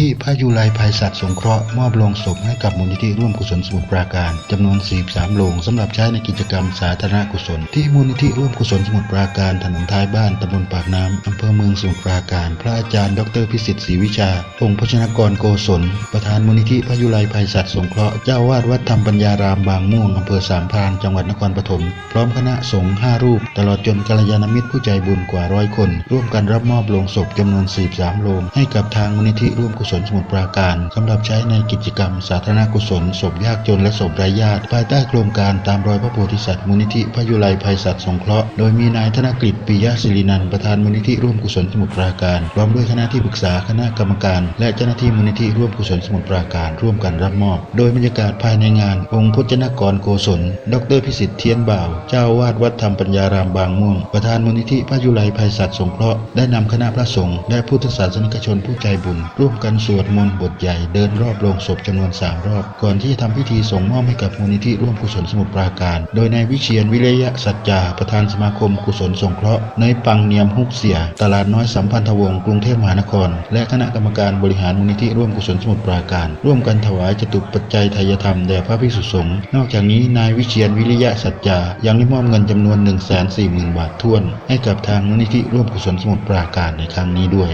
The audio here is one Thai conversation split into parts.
ที่พระยุไลภัยสัตว์สงเคราะห์มอบโลงศพให้กับมูลนิธิร่วมกุศลสมุทรปราการจำนวน 43โลงสำหรับใช้ในกิจกรรมสาธารณกุศล ที่มูลนิธิร่วมกุศลสมุทรปราการถนนท้ายบ้านตำบลปากน้ำอำเภอเมืองสมุทรปราการ พระอาจารย์ ดรพิสิทธิ์ศรีวิชา องค์พชนกรโกศล ประธานมูลนิธิพระยุไลภัยสัตว์สงเคราะห์เจ้าวาดวัดธรรมปัญญารามบางม่วงอำเภอสามพรานจังหวัดนครปฐมพร้อมคณะสงฆ์ห้ารูป ตลอดจนกัลยาณมิตรผู้ใจบุญกว่าร้อยคน ร่วมกันรับมอบโลงศพจำนวน 43โลงให้กับทางมูลนิธิร่วมกุศลสมุทรปราการสำหรับใช้ในกิจกรรมสาธารณกุศลศพยากจนและศพไร้ญาติภายใต้โครงการตามรอยพระโพธิสัตว์มูลนิธิพยุไลภัยสัตว์สงเคราะห์โดยมีนายธนกฤษปิยศิรินันประธานมูลนิธิร่วมกุศลสมุทรปราการพร้อมด้วยคณะที่ปรึกษาคณะกรรมการ และเจ้าหน้าที่มูลนิธิร่วมกุศลสมุทรปราการร่วมกันรับมอบ โดยบรรยากาศภายในงาน องค์พจนกรโกศล ดรพิสิทธิ์เทียนบ่าว เจ้าวาดวัดธรรมปัญญารามบางม่วง ประธานมูลนิธิพยุไลภัยสัตว์สงเคราะห์ได้นำคณะพระสงฆ์และพุทธศาสนิกชนผู้ใจบุญ ร่วมกันสวดมนต์บทใหญ่เดินรอบโรงศพจำนวนสามรอบ ก่อนที่จะทำพิธีส่งมอบให้กับมูลนิธิร่วมกุศลสมุทรปราการ โดยนายวิเชียนวิริยะสัจจา ประธานสมาคมกุศลสงเคราะห์ในปังเนียมฮุกเสีย ตลาดน้อยสัมพันธวงศ์กรุงเทพมหานคร และคณะกรรมการบริหารมูลนิธิร่วมกุศลสมุทรปราการ ร่วมกันถวายจตุปัจจัยทายธรรมแด่พระภิกษุสงฆ์นอกจากนี้นายวิเชียนวิริยะสัจจายังได้มอบเงินจำนวน 1 4 0 0 0 0 บาทท้วน ให้กับทางมูลนิธิร่วมกุศลสมุทรปราการในครั้งนี้ด้วย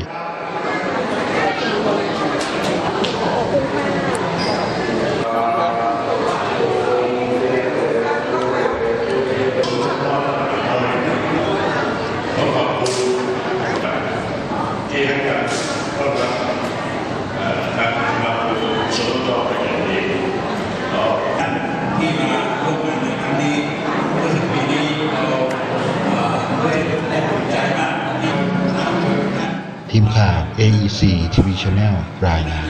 ทีมข่าว AEC TV Channel รายงาน